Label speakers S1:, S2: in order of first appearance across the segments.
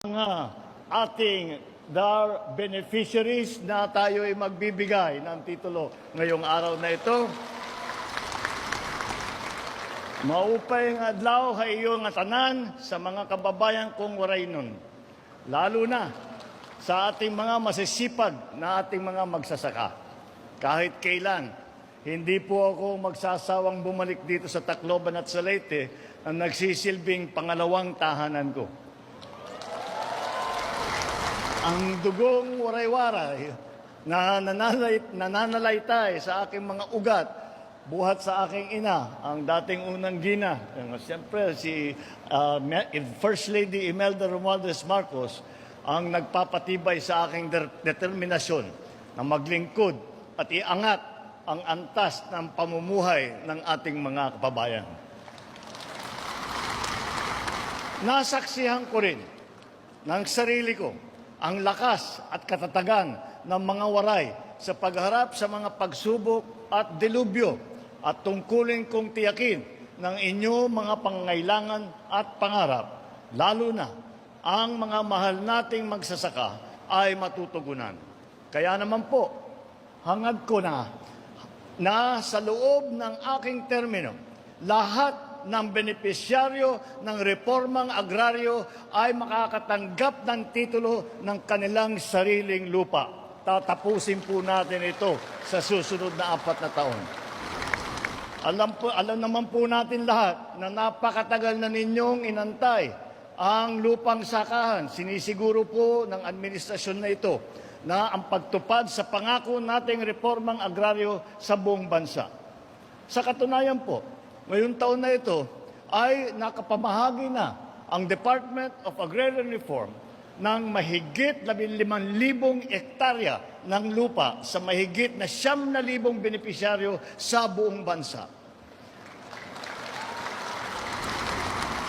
S1: mga ating DAR beneficiaries na tayo ay magbibigay ng titulo ngayong araw na ito. Maupay nga adlaw kayo nga tanan sa mga kababayan kong waray. Lalo na sa ating mga masisipag na ating mga magsasaka. Kahit kailan, hindi po ako magsasawang bumalik dito sa Tacloban at sa Leyte ang nagsisilbing pangalawang tahanan ko. Ang dugong waray-waray na nanalay, nananalaytay sa aking mga ugat buhat sa aking ina, ang dating unang gina. Siyempre, si uh, First Lady Imelda Romualdez Marcos ang nagpapatibay sa aking determinasyon na maglingkod at iangat ang antas ng pamumuhay ng ating mga kababayan. Nasaksihan ko rin ng sarili ko ang lakas at katatagan ng mga waray sa pagharap sa mga pagsubok at delubyo at tungkulin kong tiyakin ng inyo mga pangailangan at pangarap, lalo na ang mga mahal nating magsasaka ay matutugunan. Kaya naman po, hangad ko na na sa loob ng aking termino, lahat ng benepisyaryo ng reformang agraryo ay makakatanggap ng titulo ng kanilang sariling lupa. Tatapusin po natin ito sa susunod na apat na taon. Alam, po, alam naman po natin lahat na napakatagal na ninyong inantay ang lupang sakahan. Sinisiguro po ng administrasyon na ito na ang pagtupad sa pangako nating reformang agraryo sa buong bansa. Sa katunayan po, ngayong taon na ito ay nakapamahagi na ang Department of Agrarian Reform ng mahigit 15,000 hektarya ng lupa sa mahigit na 9,000 benepisyaryo sa buong bansa.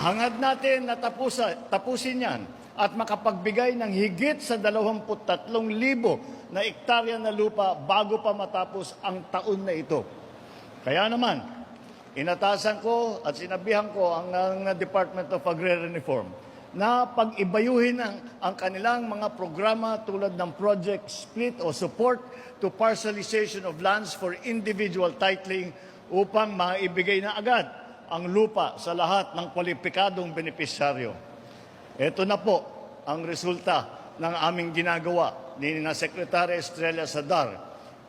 S1: Hangad natin na tapusa, tapusin yan at makapagbigay ng higit sa 23,000 na hektarya na lupa bago pa matapos ang taon na ito. Kaya naman, inatasan ko at sinabihan ko ang, ang Department of Agrarian Reform na pag-ibayuhin ang, ang kanilang mga programa tulad ng Project Split o Support to Parcelization of Lands for Individual Titling upang maibigay na agad ang lupa sa lahat ng kwalipikadong benepisyaryo. Ito na po ang resulta ng aming ginagawa ni na Secretary Estrella Sadar.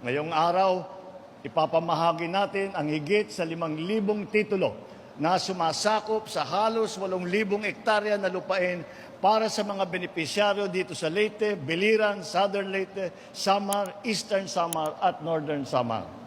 S1: Ngayong araw, ipapamahagi natin ang higit sa 5,000 titulo na sumasakop sa halos 8,000 hektarya na lupain para sa mga benepisyaryo dito sa Leyte, Biliran, Southern Leyte, Samar, Eastern Samar at Northern Samar.